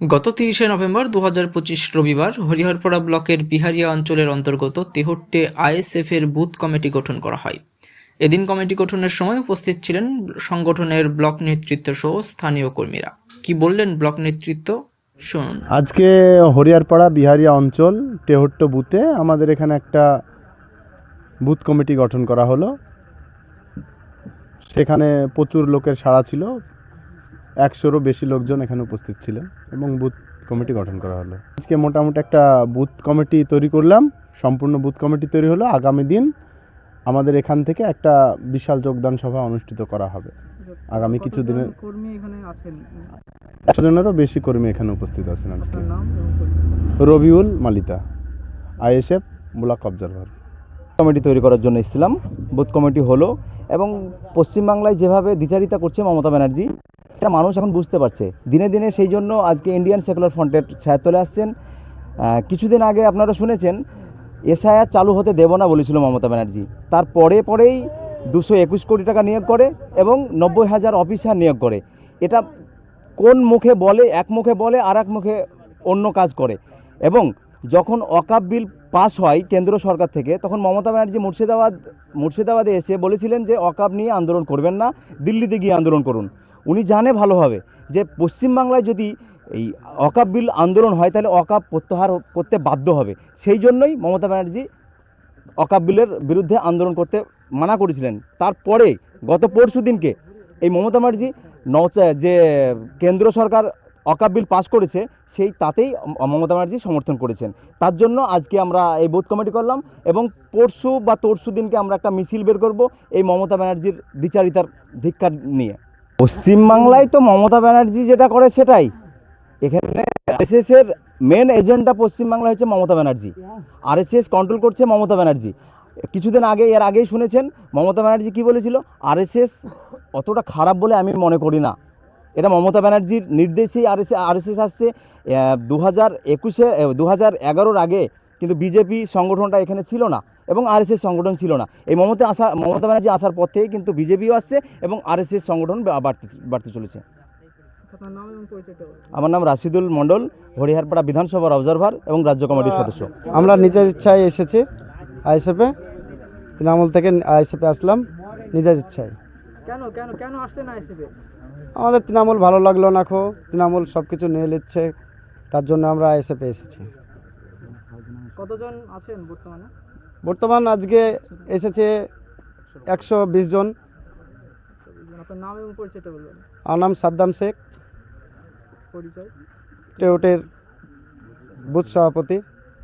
গত তিরিশে নভেম্বর দু হাজার পঁচিশ রবিবার হরিহরপাড়া ব্লকের বিহারিয়া অঞ্চলের অন্তর্গত তেহট্টে আইএসএফ এর বুথ কমিটি গঠন করা হয়। এদিন কমিটি গঠনের সময় উপস্থিত ছিলেন সংগঠনের ব্লক নেতৃত্ব সহ স্থানীয় কর্মীরা। কি বললেন ব্লক নেতৃত্ব? শুনুন। আজকে হরিয়ারপাড়া বিহারিয়া অঞ্চল তেহট্ট বুথে আমাদের এখানে একটা বুথ কমিটি গঠন করা হলো। সেখানে প্রচুর লোকের সাড়া ছিল। একশোরও বেশি লোকজন এখানে উপস্থিত ছিলেন এবং বুথ কমিটি গঠন করা হলো। আজকে মোটামুটি একটা বুথ কমিটি তৈরি করলাম সম্পূর্ণ বুথ কমিটি তৈরি হলো। আগামী দিন আমাদের এখান থেকে একটা বিশাল যোগদান সভা অনুষ্ঠিত করা হবে। আগামী কিছু দিনে কর্মী এখানে একশো জনেরও বেশি কর্মী এখানে উপস্থিত আছেন আজকে। রবিউল মালিতা আইএসএফ ব্লক অবজারভার কমিটি তৈরি করার জন্য এসেছিলাম। বুথ কমিটি হলো এবং পশ্চিমবাংলায় যেভাবে দ্বিচারিতা করছে মমতা ব্যানার্জি এটা মানুষ এখন বুঝতে পারছে। দিনে দিনে সেই জন্য আজকে ইন্ডিয়ান সেকুলার ফ্রন্টের ছায়া তোলে আসছেন। কিছুদিন আগে আপনারা শুনেছেন, এসআইআর চালু হতে দেব না বলেছিল মমতা ব্যানার্জি। তার পরে পরেই দুশো একুশ কোটি টাকা নিয়োগ করে এবং নব্বই হাজার অফিসার নিয়োগ করে। এটা কোন মুখে বলে, এক মুখে বলে আর এক মুখে অন্য কাজ করে। এবং যখন অকাপ বিল পাস হয় কেন্দ্র সরকার থেকে, তখন মমতা ব্যানার্জি মুর্শিদাবাদ, মুর্শিদাবাদে এসে বলেছিলেন যে, অকাপ নিয়ে আন্দোলন করবেন না, দিল্লিতে গিয়ে আন্দোলন করুন। উনি জানে ভালোভাবে যে পশ্চিমবাংলায় যদি এই অকাপ বিল আন্দোলন হয়, তাহলে অকাপ প্রত্যাহার করতে বাধ্য হবে। সেই জন্যই মমতা ব্যানার্জি অকাপ বিলের বিরুদ্ধে আন্দোলন করতে মানা করেছিলেন। তারপরে গত পরশু দিনকে এই মমতা ব্যানার্জি নচা, যে কেন্দ্র সরকার অকাপ বিল পাস করেছে, সেই তাতেই মমতা ব্যানার্জি সমর্থন করেছেন। তার জন্য আজকে আমরা এই বোধ কমিটি করলাম এবং পরশু বা তরশু দিনকে আমরা একটা মিছিল বের করব এই মমতা ব্যানার্জির দ্বিচারিতার ধিক্কার নিয়ে। পশ্চিমবাংলায় তো মমতা ব্যানার্জি যেটা করে সেটাই। এখানে আরএসএস এর মেন এজেন্ডা পশ্চিমবাংলা হচ্ছে মমতা ব্যানার্জি। আরএসএস কন্ট্রোল করছে মমতা ব্যানার্জি। কিছুদিন আগে, এর আগেই শুনেছেন, মমতা ব্যানার্জি কি বলেছিল? আরএসএস অতটা খারাপ বলে আমি মনে করি না। এটা মমতা ব্যানার্জির নির্দেশেই আরএস আরএসএস আসছে। দু হাজার একুশে দু হাজার এগারোর আগে কিন্তু বিজেপি সংগঠনটা এখানে ছিল না এবং আরএসএস সংগঠন ছিল না। এই মমতা আসা মমতা ব্যানার্জি আসার পর থেকে কিন্তু বিজেপিও আসছে এবং আরএসএস সংগঠন বাড়তে বাড়তে চলেছে। আপনার নাম এবং পরিচয়টা বলুন। আমার নাম রাশিদুল মণ্ডল হরিহারপাড়া বিধানসভার অবজারভার এবং রাজ্য কমিটির সদস্য। আমরা নিজের ইচ্ছায় এসেছি আইএসএফে তৃণমূল থেকে আইএসএফে আসলাম নিজের ইচ্ছায়। কেন কেন কেন আসলেন আমাদের তৃণমূল ভালো লাগল না খো তৃণমূল সব কিছু নিয়ে নিচ্ছে তার জন্য আমরা আইএসএফে এসেছি। কতজন আছেন বর্তমানে? বর্তমান আজকে এসেছে একশো বিশ জন। আপনার নাম এবং পরিচয়টা বলবেন। আমার নাম সাদ্দাম শেখ। পরিচয়? টেউটের বুথ সভাপতি।